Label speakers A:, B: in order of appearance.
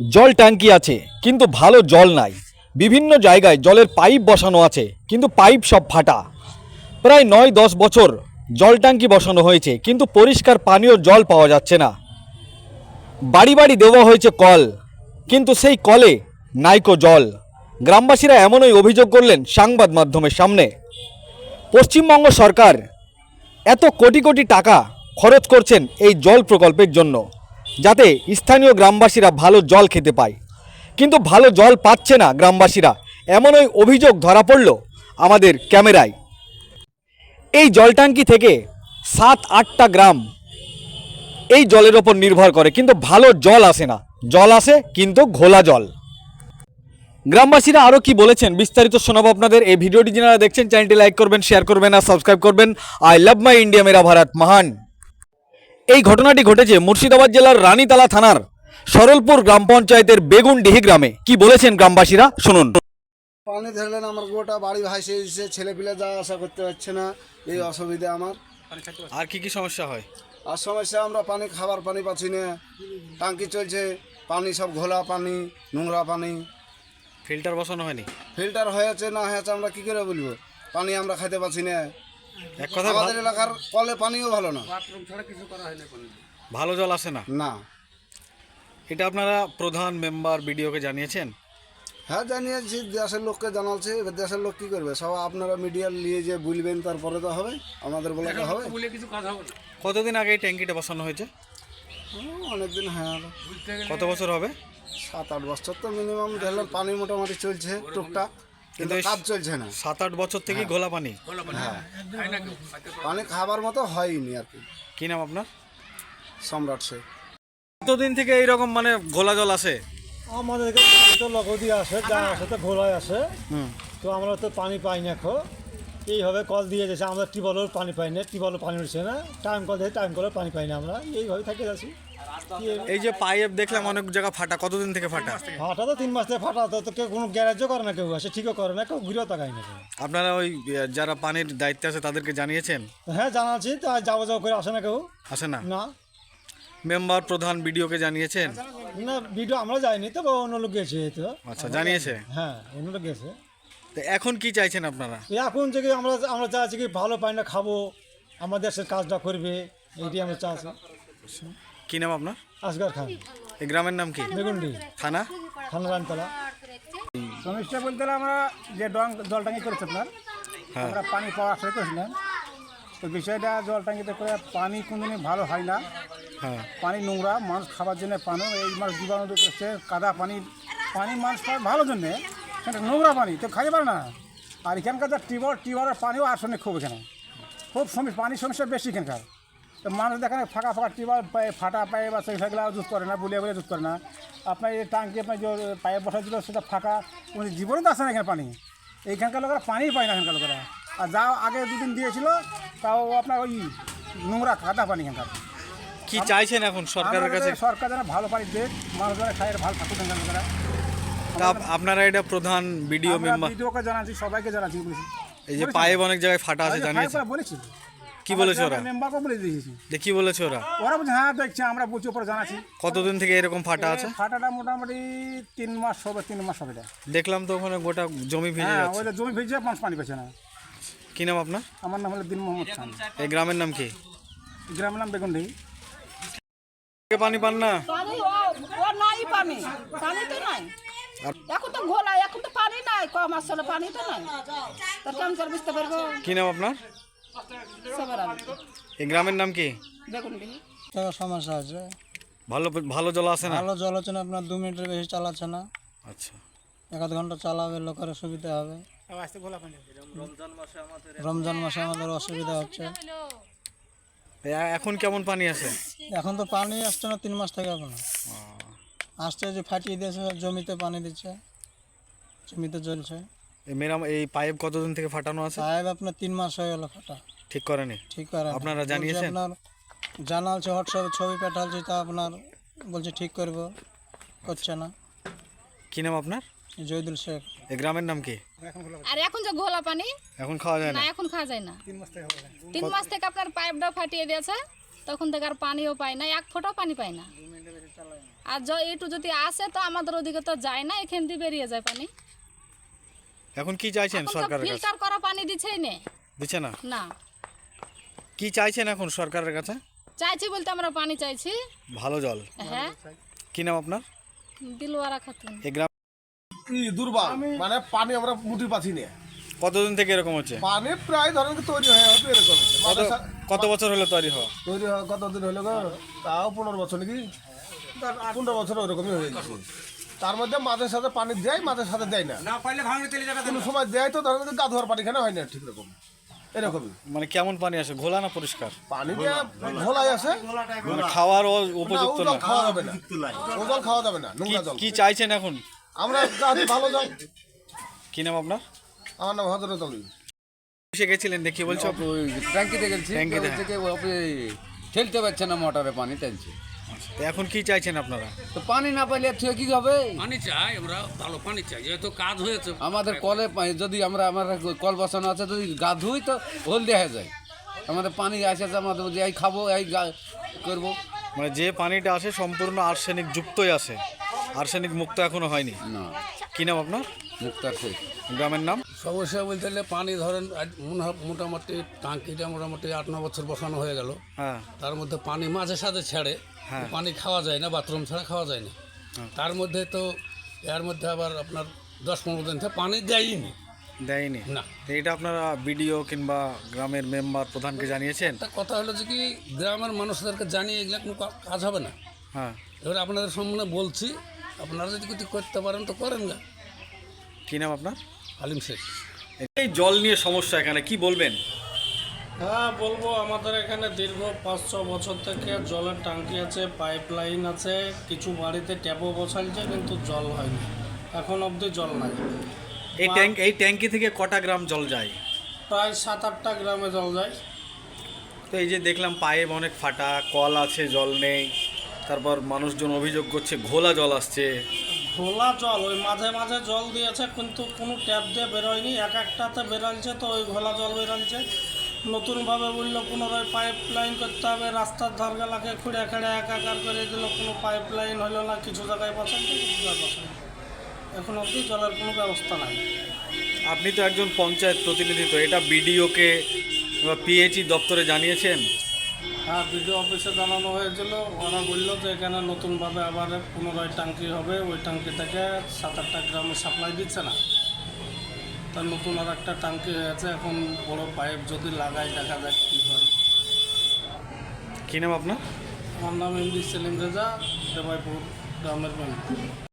A: জল ট্যাঙ্কি আছে, কিন্তু ভালো জল নাই। বিভিন্ন জায়গায় জলের পাইপ বসানো আছে, কিন্তু পাইপ সব ফাটা। প্রায় নয় দশ বছর জল ট্যাঙ্কি বসানো হয়েছে, কিন্তু পরিষ্কার পানীয় জল পাওয়া যাচ্ছে না। বাড়ি বাড়ি দেওয়া হয়েছে কল, কিন্তু সেই কলে নাইকো জল। গ্রামবাসীরা এমনই অভিযোগ করলেন সংবাদ মাধ্যমের সামনে। পশ্চিমবঙ্গ সরকার এত কোটি কোটি টাকা খরচ করছেন এই জল প্রকল্পের জন্য। যাতে স্থানীয় গ্রামবাসীরা ভালো জল খেতে পায়। কিন্তু ভালো জল পাচ্ছে না গ্রামবাসীরা। এমনই অভিযোগ ধরা পড়ল আমাদের ক্যামেরায়। এই জল ট্যাঙ্কি থেকে সাত আটটা গ্রাম এই জলের ওপর নির্ভর করে, কিন্তু ভালো জল আসে না। জল আসে, কিন্তু ঘোলা জল। গ্রামবাসীরা আরও কি বলেছেন বিস্তারিত শোনাবো আপনাদের। এই ভিডিওটি যারা দেখছেন, চ্যানেলটি লাইক করবেন, শেয়ার করবেন আর সাবস্ক্রাইব করবেন। আই লাভ মাই ইন্ডিয়া, মেরা ভারত, মহান। এই ঘটনাটি ঘটেছে মুর্শিদাবাদ জেলার রানীতালা থানার সরলপুর গ্রাম পঞ্চায়েতের বেগুনডিহি গ্রামে। কি বলেছেন গ্রামবাসীরা? শুনুন।
B: পানি ধরলেন আমার গোটা বাড়ি ভাইসে এসে ছেলে পিলে যাওয়া আসা করতে পারছে না এই অসুবিধা আমার।
A: আর কি কি সমস্যা হয়?
B: আর সমস্যা আমরা পানি খাবার পানি পাচ্ছি না। টাঙ্কি চলছে পানি সব ঘোলা পানি নোংরা পানি।
A: ফিল্টার বসানো হয়নি?
B: ফিল্টার হয়েছে না হয়েছে আমরা কি করে বলব? পানি আমরা খাইতে পাচ্ছি না।
A: এক কথা
B: আমাদের এলাকার কলে পানিও ভালো না।
A: ভালো জল আসে না?
B: না।
A: এটা আপনারা প্রধান মেম্বার বিডিওকে জানিয়েছেন?
B: হ্যাঁ জানিয়েছি দেশের লোককে জানাচ্ছি এবার দেশের লোক কি করবে? সব আপনারা মিডিয়া নিয়ে যে বলবেন তারপরে তো হবে আমাদের বলে তো হবে।
A: কতদিন আগে এই ট্যাঙ্কিটা বসানো হয়েছে?
B: অনেকদিন হ্যাঁ।
A: কত বছর হবে?
B: সাত আট বছর তো মিনিমাম ধরলাম পানি মোটামুটি চলছে টুকটাক। কিন্তু কাজ চলছে না।
A: সাত আট বছর থেকেই ঘোলা পানি?
B: হ্যাঁ। পানি খাবার মতো হয়নি আর কি।
A: কি নাম আপনার?
B: সম্রাট শেখ।
A: কতদিন থেকে এইরকম মানে ঘোলা জল আসে?
C: আমাদের তো লগদি আছে যা আছে তো ঘোলায় আছে
A: হুম।
C: তো আমরা তো পানি পাই না এখন। এইভাবে কল দিয়ে যাচ্ছে আমরা টিউবওয়েলের পানি পাই না টিউবওয়েলের পানি উঠছে না। টাইম কল দিয়ে টাইম কলের পানি পাই না আমরা। এইভাবে থেকে যাচ্ছি।
A: এই যে পাইপ দেখলাম অনেক জায়গা ফাটা। কতদিন থেকে ফাটা?
C: ফাটা তো তিন মাস থেকে ফাটা তো কেউ কোনো গ্যারেজও করে না কেউ আসে ঠিকও করে না কেউ ঘুরেও তাকায় না।
A: আপনারা ওই যারা পানির দায়িত্বে আছে তাদেরকে জানিয়েছেন?
C: হ্যাঁ জানাচ্ছি তো আর যাওয়া যাওয়া করে আসে না কেউ।
A: আসে না?
C: না।
A: মেম্বার প্রধান বিডিওকে জানিয়েছেন?
C: না বিডিও আমরা যাইনি তো অন্য লোক গেছে তো।
A: আচ্ছা জানিয়েছে?
C: হ্যাঁ অন্য লোক গেছে।
A: তো এখন কি চাইছেন আপনারা?
C: এখন থেকে আমরা আমরা চাইছি কি ভালো পানিটা খাব আমাদের দেশের কাজটা করবে এইটি আমরা চাচ্ছি
A: কি নাম আপনার?
C: আসগার খান।
A: এই গ্রামের নাম কি?
C: বেগুন্ডি।
A: থানা?
C: থানা রানতলা
D: সমস্যা বলতে হলে আমরা যে ডং জল টাঙ্কি করেছি আপনার
A: হ্যাঁ।
D: আমরা পানি পাওয়া আশা করেছিলাম। তো বিষয়টা জল টাঙ্কিতে করে পানি কোনোদিনই ভালো হয় না।
A: হ্যাঁ।
D: পানি নোংরা মানুষ খাবার জন্য পানি এই মানুষ জীবাণু করছে কাদা পানি পানি মানুষ পায় ভালো জন্যে। নোংরা পানি তো খাইতে পারে না। আর এখানকার যা টিউবওয়েল টিউবওয়েলের পানিও আর্সেনিক খুব এখানে। খুব সমস্যা পানির সমস্যা বেশি এখানকার। তো মানুষ দেখেন ফাঁকা ফাঁকা টিউবওয়েল পায়ে ফাটা পায়ে বা সেই সেগুলো ইউজ করে না বুলিয়ে বুলিয়ে ইউজ করে না। আপনার এই টাঙ্কি আপনার যে পায়ে বসা ছিল সেটা ফাঁকা। কোনো জীবনে তো আসে না এখানে পানি। এইখানকার লোকেরা পানিই পায় না এখানকার লোকেরা। আর যা আগে দুদিন দিয়েছিল তাও আপনার ওই নোংরা কাদা পানি এখানকার।
A: কি চাইছেন এখন সরকারের কাছে?
D: সরকার যেন ভালো পানি দেখ মানুষ যেন খায় ভালো থাকুক এখানকার লোকেরা।
A: আপনারা এটা প্রধান বিডিও মেম্বার
D: ভিডিওকে জানাচ্ছি সবাইকে জানাচ্ছি
A: এই যে পায়ে অনেক জায়গায় ফাটা আছে জানিয়েছে
D: বলেছি।
A: কি বলেছে ওরা?
D: মেম্বারকে বলে দিয়েছি
A: যে কি বলেছে ওরা?
D: ওরা বলছে হ্যাঁ দেখছি আমরা বলছি ওপরে জানাচ্ছি।
A: কতদিন থেকে এরকম ফাটা আছে?
D: ফাটাটা মোটামুটি তিন মাস হবে তিন মাস হবে
A: দেখলাম তো ওখানে গোটা জমি ভিজে
D: হ্যাঁ
A: যাচ্ছে।
D: ওই জমি ভিজে মানুষ পানি পাচ্ছে না।
A: কি নাম আপনার?
D: আমার নাম হলো দিন মোহাম্মদ খান।
A: এই গ্রামের নাম কি?
D: গ্রামের নাম বেগুন্ডি
A: পানি পান না?
E: নাই পানি। পানি তো নাই। এখন তো ঘোলা এখন তো পানি নাই। কম আসলে পানি তো নাই। তোর কেমন করে বুঝতে পারব।
A: কি নাম আপনার? এই গ্রামের নাম কি?
F: টাকা সমস্যা আছে।
A: ভালো ভালো জল আসে না?
F: ভালো জল হচ্ছে না আপনার দু মিনিটের বেশি চালাচ্ছে না।
A: আচ্ছা।
F: এক আধ ঘণ্টা চালাবে লোকের সুবিধা হবে। রমজান মাসে আমাদের অসুবিধা হচ্ছে।
A: এখন কেমন পানি আছে?
F: এখন তো পানি আসছে না তিন মাস থেকে এখন। আসছে যে ফাটিয়ে দিয়েছে জমিতে পানি দিচ্ছে। জমিতে জ্বলছে।
A: এই মেরাম এই পাইপ কতদিন থেকে ফাটানো আছে?
F: সাহেব আপনার তিন মাস হয়ে গেল ফাটা।
A: ঠিক করেনি?
F: ঠিক করে
A: আপনারা জানিয়েছেন?
F: আপনার জানালছে হোয়াটসঅ্যাপে ছবি পাঠালছে তা আপনার বলছে ঠিক করব করছে না।
A: কি নাম আপনার?
F: জয়দুল শেখ।
A: এই গ্রামের নাম কি?
E: আর এখন যে ঘোলা পানি
A: এখন খাওয়া যায়
E: না?
A: না
E: এখন খাওয়া যায় না। তিন মাস থেকে আপনার পাইপটা ফাটিয়ে দিয়েছে তখন থেকে আর পানিও পাই না এক ফোঁটাও পানি পাই না।
G: আর জ একটু যদি আসে তো আমাদের ওদিকে তো যায় না এখান দিয়ে বেরিয়ে যায় পানি।
A: এখন কি চাইছেন সরকারের কাছে?
G: ফিল্টার করা পানি দিচ্ছেই নে।
A: দিচ্ছে না?
G: না।
A: কি চাইছেন এখন সরকারের কাছে?
G: চাইছি বলতে আমরা পানি চাইছি।
A: ভালো জল।
G: হ্যাঁ।
A: কি নাম আপনার?
G: দিলওয়ারা খাতুন।
A: এই গ্রাম
H: কি দুর্বল? মানে পানি আমরা মুটি পাচ্ছি না।
A: কতদিন থেকে এরকম হচ্ছে?
H: পানি প্রায় ধরেন তৈরি হয়ে হবে এরকম
A: কত কত বছর হলো তৈরি হওয়া?
H: তৈরি হয় কতদিন হলো তাও পনেরো বছর নাকি? পনেরো বছর ওরকমই হয়ে গেছে। তার মধ্যে মাঝে সাথে পানি দেয় মাঝে সাথে দেয় না। কোনো সময় দেয় তো ধরেন গা ধোয়ার পানি খানা হয় না ঠিক রকম। এরকমই।
A: মানে কেমন পানি আসে? ঘোলা না পরিষ্কার?
H: পানি ঘোলাই আছে
A: মানে খাওয়ার উপযুক্ত না
H: খাওয়া যাবে না। ও জল খাওয়া যাবে না
A: কি
H: নোংরা জল।
A: কি চাইছেন এখন?
H: আমরা যাতে ভালো জল
A: কি নাম আপনার?
H: আমার নাম হজরত আলী।
A: এসে গেছিলেন দেখি বলছো
I: ওই ট্যাঙ্কিতে গেছি।
A: ট্যাঙ্কিতে,
I: থেকে ঠেলতে পারছে না মোটরে পানি টানছে।
A: তো এখন কি চাইছেন আপনারা?
I: তো পানি না পাইলে থেকে কি হবে?
J: পানি চাই আমরা ভালো পানি চাই যেহেতু কাজ হয়েছে।
I: আমাদের কলে যদি আমরা আমার কল বসানো আছে যদি গা ধুই তো হলদে হয়ে যায়। আমাদের পানি আসে আমাদের যে এই খাব এই গা- করব।
A: মানে যে পানিটা আসে সম্পূর্ণ আর্সেনিক যুক্তই আসে। আর্সেনিক মুক্ত এখনও হয়নি।
I: না।
A: কি নাম আপনার?
I: মুক্তার শেখ
A: গ্রামের নাম?
J: সমস্যা বলতে গেলে পানি ধরেন মোটামুটি টাঙ্কিটা মোটামুটি আট ন বছর বসানো হয়ে গেল।
A: হ্যাঁ।
J: তার মধ্যে পানি মাঝে সাঝে ছেড়ে পানি খাওয়া যায় না বাথরুম ছাড়া খাওয়া যায় না। তার মধ্যে তো এর মধ্যে আবার আপনার দশ পনেরো দিন থেকে পানি দেয়নি।
A: দেয়নি?
J: না।
A: তো এটা আপনারা বিডিও কিংবা গ্রামের মেম্বার প্রধানকে জানিয়েছেন?
J: একটা কথা হলো যে কি গ্রামের মানুষদেরকে জানিয়ে এগুলো কোনো কাজ হবে না।
A: হ্যাঁ।
J: এবার আপনাদের সামনে বলছি আপনারা যদি কিছু করতে পারেন তো করেন না
A: কী নাম আপনার?
J: আলিম শেখ।
A: এই জল নিয়ে সমস্যা এখানে কি বলবেন?
K: হ্যাঁ বলব আমাদের এখানে দীর্ঘ পাঁচ ছ বছর থেকে জলের ট্যাঙ্কি আছে পাইপ লাইন আছে কিছু বাড়িতে ট্যাপও বসাইছে কিন্তু জল হয়নি। এখন অবধি জল নাই।
A: এই ট্যাঙ্ক এই ট্যাঙ্কি থেকে কটা গ্রাম জল যায়?
K: প্রায় সাত আটটা গ্রামে জল যায়।
A: তো এই যে দেখলাম পাইপ অনেক ফাটা কল আছে জল নেই তারপর মানুষজন অভিযোগ করছে ঘোলা জল আসছে।
K: ঘোলা জল ওই মাঝে মাঝে জল দিয়েছে কিন্তু কোনো ট্যাপ দিয়ে বেরোয়নি এক একটাতে বেরোলছে তো ওই ঘোলা জল বেরোলছে নতুনভাবে বলল পুনরায় পাইপ লাইন করতে হবে রাস্তার ধার গেলাকে খুঁড়ে খেড়ে একাকার করে দিল কোনো পাইপ লাইন হলো না কিছু জায়গায় বসাইছে কিছু জায়গায় বসাইছে এখন অবধি জলের কোনো ব্যবস্থা নাই।
A: আপনি তো একজন পঞ্চায়েত প্রতিনিধি তো এটা বিডিওকে বা পিএইচই দপ্তরে জানিয়েছেন?
K: হ্যাঁ বিডিও অফিসে জানানো হয়েছিল। ওরা বলল যে এখানে নতুনভাবে আবার পুনরায় ট্যাঙ্কি হবে ওই ট্যাঙ্কি থেকে সাত আটটা গ্রামে সাপ্লাই দিচ্ছে না। তার নতুন আর একটা ট্যাঙ্কি হয়েছে এখন বড় পাইপ যদি লাগাই দেখা যাক কী হয়।
A: কি নাম আপনার?
K: আমার নাম এমডি সেলিম রেজা দেবাইপুর গ্রামের মেম্বার